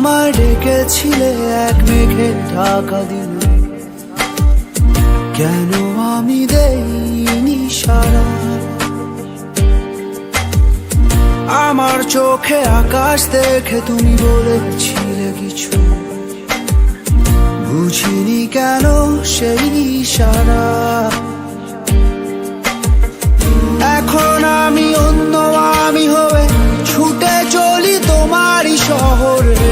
বলেছিলে এক মেঘে ঢাকা দিন। কেন আমি দেইনি সারা? আমার চোখে আকাশ দেখে তুমি বলেছিলে কিছু। বুঝিনি কেন সেই ইশারা। এখন আমি অন্য আমি হয়ে ছুটে চলি তোমারই শহরে।